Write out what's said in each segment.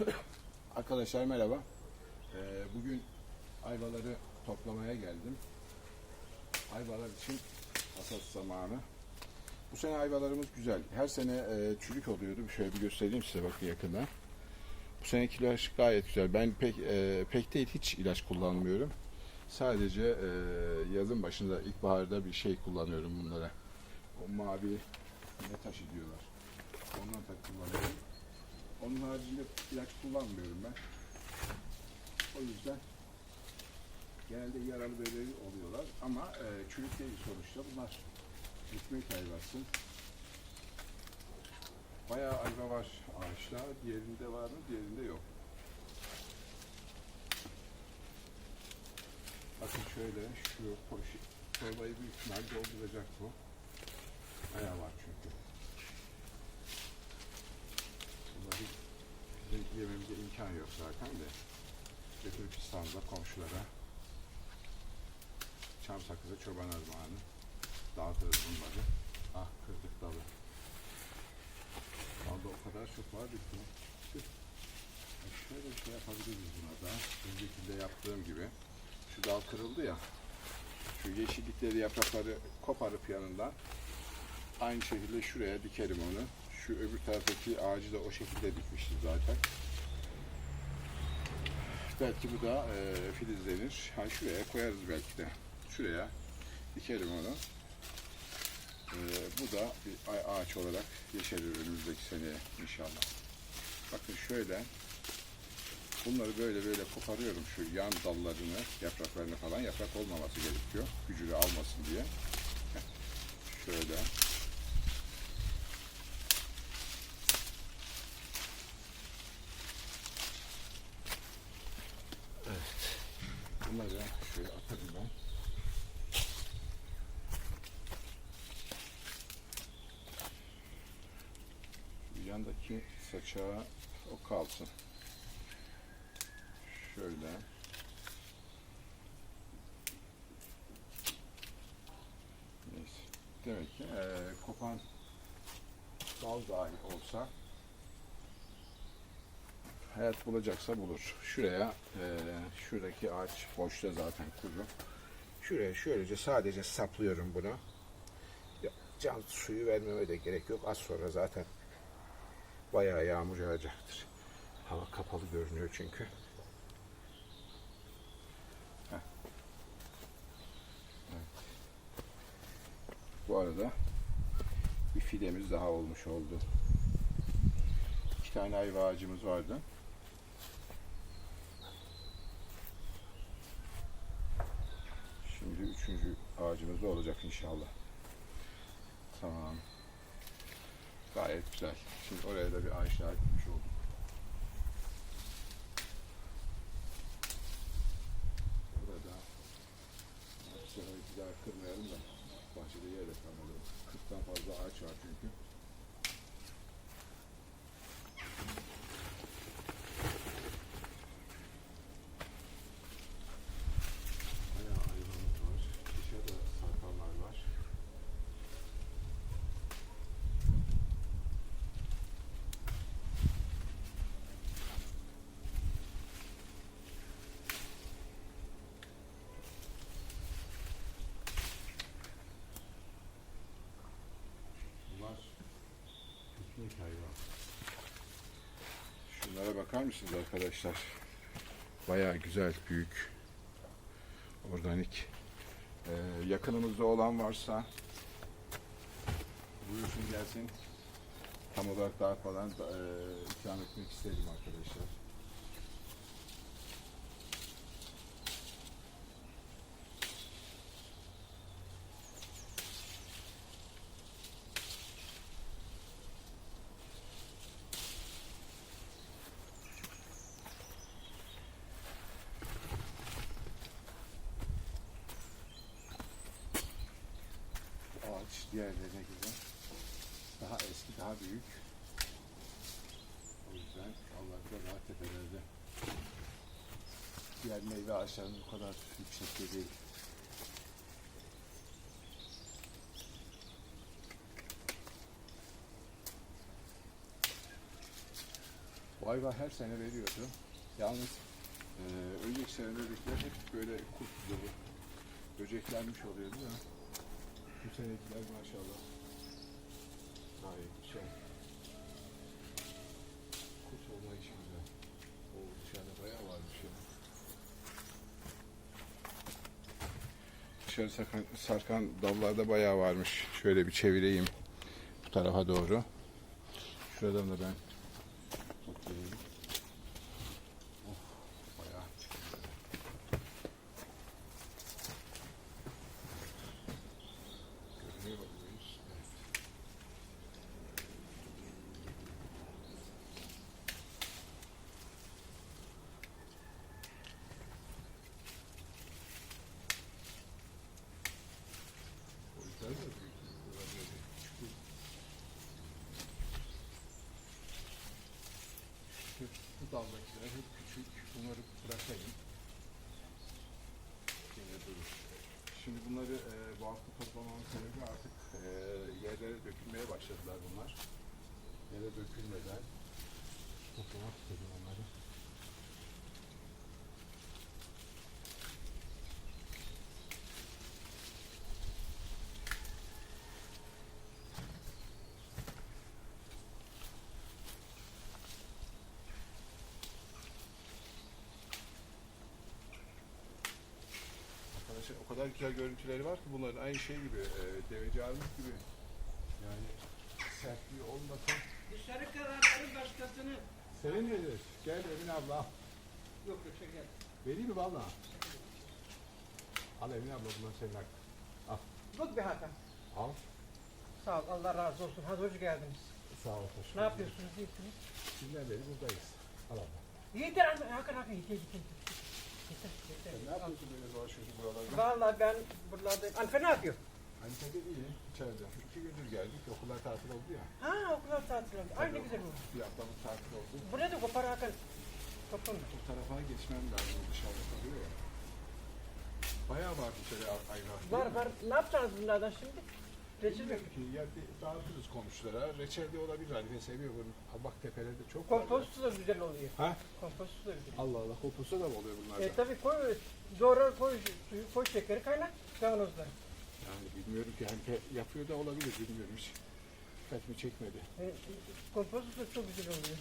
Arkadaşlar merhaba. Ee, bugün ayvaları toplamaya geldim. Ayvalar için hasat zamanı. Bu sene ayvalarımız güzel. Her sene e, çürük oluyordu. Şöyle bir göstereyim size bakın yakından. Bu seneki ilaç gayet güzel. Ben pek e, pek değil hiç ilaç kullanmıyorum. Sadece e, yazın başında ilkbaharda bir şey kullanıyorum bunlara. O mavi ne taşı diyorlar. Ondan. Onun haricinde ilaç kullanmıyorum ben. O yüzden genelde yaralı bebeği oluyorlar ama e, çürük değil sonuçta. Bunlar ekmek ayvası. Bayağı ayva var ağaçta. Diğerinde var mı? Diğerinde yok. Bakın şöyle şu poşet torbayı büyük ihtimal dolduracak bu. Bayağı var çünkü. Bunları yememize imkan yok zaten de. Götürüp İstanbul'da komşulara çam sakızı çoban armağanı dağıtırız bunları. Ah kırdık dalı. Dalda o kadar çok var. E Şöyle bir şey yapabiliriz buna da. Öncekinde yaptığım gibi. Şu dal kırıldı ya. Şu yeşillikleri yaprakları koparıp yanından aynı şekilde şuraya dikerim onu. Şu öbür taraftaki ağacı da o şekilde dikmiştim zaten. Belki bu da e, filizlenir. Ha şuraya koyarız belki de. Şuraya dikerim onu. E, bu da bir ağaç olarak yeşerir önümüzdeki seneye inşallah. Bakın şöyle bunları böyle böyle koparıyorum şu yan dallarını, yapraklarını falan. Yaprak olmaması gerekiyor. Gücünü almasın diye. Şöyle. Bunları şöyle atarım ben. Yandaki saçağı o kalsın. Şöyle. Neyse. Demek ki eee, kopan dal dahi olsa hayat bulacaksa bulur. Şuraya, eee, şuradaki ağaç boşta zaten kuru. Şuraya şöylece sadece saplıyorum bunu. Can suyu vermeme de gerek yok. Az sonra zaten bayağı yağmur yağacaktır. Hava kapalı görünüyor çünkü. Heh. Evet. Bu arada bir fidemiz daha olmuş oldu. İki tane ayva ağacımız vardı. Şimdi üçüncü ağacımız da olacak inşallah. Tamam. Gayet güzel. Şimdi oraya da bir ağaç daha dikmiş olduk. Burada bu sefer bir daha kırmayalım da bahçede yer de kalmadı. 40'tan fazla ağaç var çünkü. Bayağı hayvanlık var. Dışarıda sarpanlar var. Bunlar piknik hayvan. Şunlara bakar mısınız arkadaşlar? Bayağı güzel, büyük, organik. Ee, yakınımızda olan varsa buyursun gelsin. Tam olarak daha falan da, e, ikram etmek isterim arkadaşlar. Bu ağaç diğerlerine göre daha eski, daha büyük. O yüzden Allah da daha tepelerde. Diğer meyve ağaçlarının bu kadar yüksekte değil. Bu ayva her sene veriyordu. Yalnız e, önceki senelerdekiler hep böyle kurt dolu. Böceklenmiş oluyordu ya. Bu senekiler maşallah. Gayet güzel. Kurt olma işi güzel. O dışarıda bayağı varmış ya. Dışarı sarkan, sarkan dallarda bayağı varmış. Şöyle bir çevireyim bu tarafa doğru. Şuradan da ben toplayayım. Of, bayağı çıktı. Görünüyor muyuz? Evet. Boyutları da büyük. Bunlar böyle küçük değil. Şu, bu daldakiler hep küçük. Bunları bırakayım. Yine durur. Şimdi bunları e, bu hafta toplamamın sebebi artık e, yerlere dökülmeye başladılar bunlar. Yere dökülmeden toplamak istedim onları. Arkadaşlar o kadar güzel görüntüleri var ki bunların aynı şey gibi, e, deveci armut gibi. Yani sertliği olmasın. Dışarı kararları başkasını. Senin nedir? Gel Emine abla. Yok yok şeker. Vereyim mi valla? Al Emine abla bunlar senin hakkın. Bak bir Hakan. Al. Sağ ol Allah razı olsun. Hadi hoş geldiniz. Sağ ol. hoş Ne yapıyorsunuz? İyisiniz. Şimdiden beri buradayız. Al abla. Yeter Hakan Hakan yeter yeter. Yeter yeter. Sen ne yapıyorsun böyle dolaşıyorsun buralarda? Vallahi ben buralardayım. Anfe ne yapıyor? Ankara'da iyi. İçeride. İki gündür geldik. Okullar tatil oldu ya. Ha okullar tatil oldu. Ay ne güzel oldu. Bir haftalık tatil oldu. Buraya da kopar Hakan. Topun. Bu tarafa geçmem lazım. Dışarıda kalıyor ya. Bayağı var bu sene ay- ayva. Var var. Ne yapacaksınız bunlardan şimdi? Reçel ki ya dağıtırız komşulara. Reçel de olabilir. Halife seviyor bunu. Ha bak tepelerde çok var. Kompostu da güzel oluyor. Ha? Kompostu da güzel. Allah Allah. Komposta da mı oluyor bunlardan? E tabi koy, doğru koy suyu, koy şekeri kaynat kavanozda. Yani bilmiyorum ki Halife yapıyor da olabilir. Bilmiyorum hiç. Dikkatimi çekmedi. E, kompostu da çok güzel oluyor.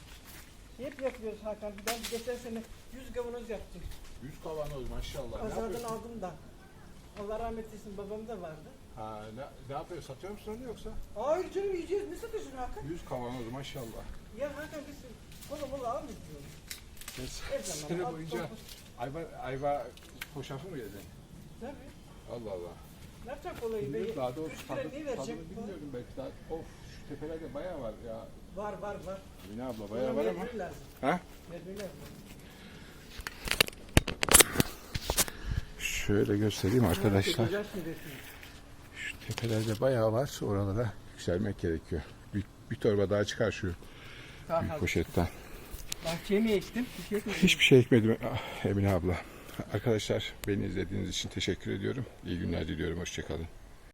Hep yapıyoruz Hakan. Ben geçen sene 100 kavanoz yaptım. Yüz kavanoz maşallah. Ne Pazardan yapıyorsun? aldım da. Allah rahmet eylesin babam da vardı. Ha, ne, ne yapıyor? Satıyor musun onu yoksa? Hayır canım yiyeceğiz. Ne satıyorsun Hakan? Yüz kavanoz maşallah. Ya Hakan biz kola mola almıyoruz. Zaman. sene al, boyunca ayva, ayva hoşafı mı yedin? Tabii. Allah Allah. Ne yapacak kolayı? Bilmiyorum daha doğrusu Üç tadı, ne verecek? tadını bilmiyorum belki daha. Of şu tepelerde bayağı var ya. Var var var. Mine abla bayağı var ama. lazım. Ha? Vermeyi lazım. Şöyle göstereyim arkadaşlar. Şu tepelerde bayağı var. Oralara yükselmek gerekiyor. Bir, bir torba daha çıkar şu Daha büyük poşetten. Bahçeye mi ektim? Bir şey. Hiçbir şey ekmedim ah, Emine abla. Arkadaşlar beni izlediğiniz için teşekkür ediyorum. İyi günler diliyorum. Hoşçakalın.